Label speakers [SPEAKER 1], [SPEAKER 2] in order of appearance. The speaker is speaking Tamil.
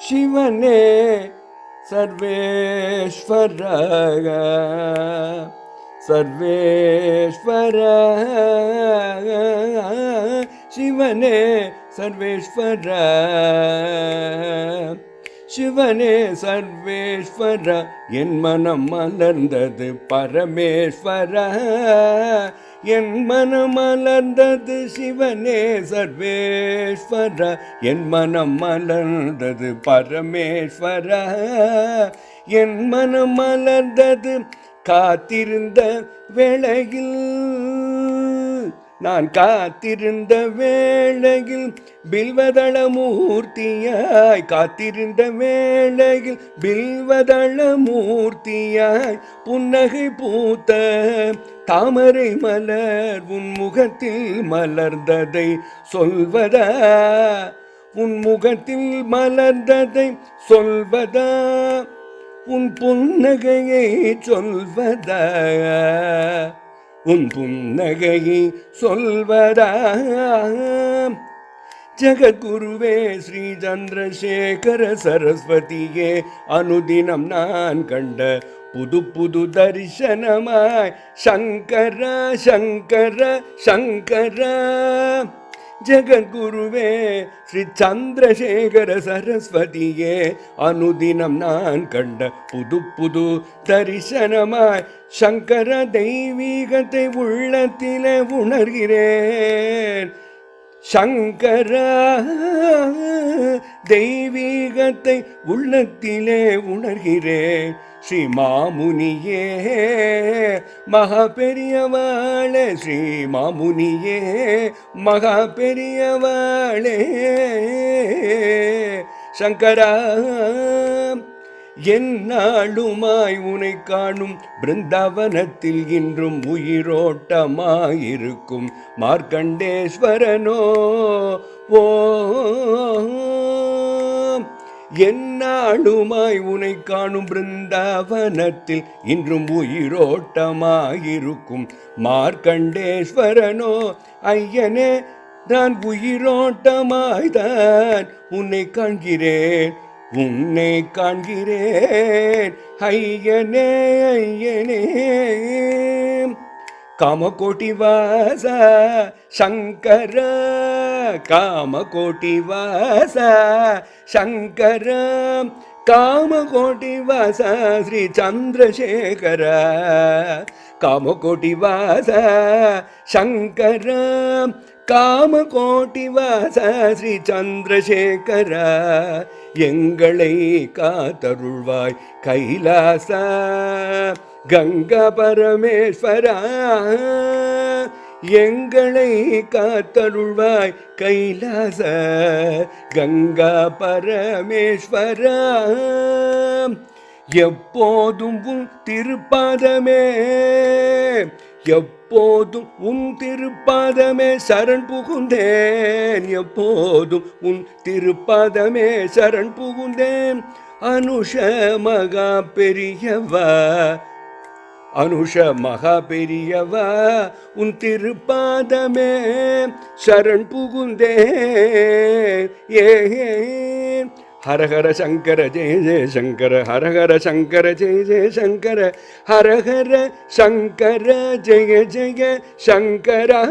[SPEAKER 1] சிவனே சர்வேஸ்வர சர்வேஸ்வர சிவனே சர்வேஸ்வர சிவனே சர்வேஸ்வர என் மனம் மலர்ந்தது பரமேஸ்வர என் மனம் மலர்ந்தது சிவனே சர்வேஸ்வர. என் மனம் மலர்ந்தது பரமேஸ்வர. என் மனம் மலர்ந்தது காத்திருந்த வேளையில். நான் காத்திருந்த வேளையில் பில்வதள மூர்த்தியாய் காத்திருந்த வேளையில் பில்வதள மூர்த்தியாய் புன்னகை பூத்த தாமரை மலர் உன் முகத்தில் மலர்ந்ததை சொல்வதா? உன் முகத்தில் மலர்ந்ததை சொல்வதா? உன் புன்னகையை சொல்வதா? உன் புன்னகையை சொல்வதா? ஜகத்குருவே ஸ்ரீ சந்திரசேகர சரஸ்வதியே அனுதினம் நான் கண்ட புது புது தரிசனமாய். சங்கர சங்கர சங்கர. ஜெகத்குருவே ஸ்ரீ சந்திரசேகர சரஸ்வதியே அனுதினம் நான் கண்ட புது புது தரிசனமாய். சங்கர தெய்வீகத்தை உள்ளத்திலே உணர்கிறேன். சங்கர தெய்வீகத்தை உள்ளத்திலே உணர்கிறேன். ஸ்ரீ மாமுனியே மகா பெரியவாளே ஸ்ரீ மாமுனியே மகா பெரியவாளே சங்கரா என்னாளுமாய் உனை காணும் பிருந்தாவனத்தில் இன்றும் உயிரோட்டமாயிருக்கும் மார்க்கண்டேஸ்வரனோ ஓ என்னாளுமாய் உனை காணும் பிருந்தாவனத்தில் இன்றும் உயிரோட்டமாயிருக்கும். மார்க்கண்டேஸ்வரனோ ஐயனே நான் உயிரோட்டமாய்தான் உன்னை காண்கிறேன் உன்னை காண்கிறேன். ஐயனே ஐயனே. காமகோட்டி வாச சங்கரா. காமகோட்டி வாச சங்கர காமகோட்டி வாச ஸ்ரீ சந்திரசேகர. காமகோட்டி வாச சங்கர காமகோட்டி வாச ஸ்ரீ சந்திரசேகர. எங்களை காத்தருள்வாய் கைலாச கங்கா பரமேஸ்வரா. எங்களை காத்தருள்வாய் கைலாச கங்கா பரமேஸ்வரா. எப்போதும் உன் திருப்பாதமே எப்போதும் உன் திருப்பாதமே சரண் புகுந்தேன் எப்போதும் உன் திருப்பாதமே சரண் புகுந்தேன். அனுஷ மகா பெரியவா அனுஷ மகா பெரியவ உன் திருப்பாதமே சரண் புகுந்தே. ஏ ஹரஹர சங்கர ஜெய ஜெய சங்கர ஹரஹர சங்கர ஜெய ஜெய சங்கர ஹரஹர சங்கர ஜெய ஜெய சங்கரா.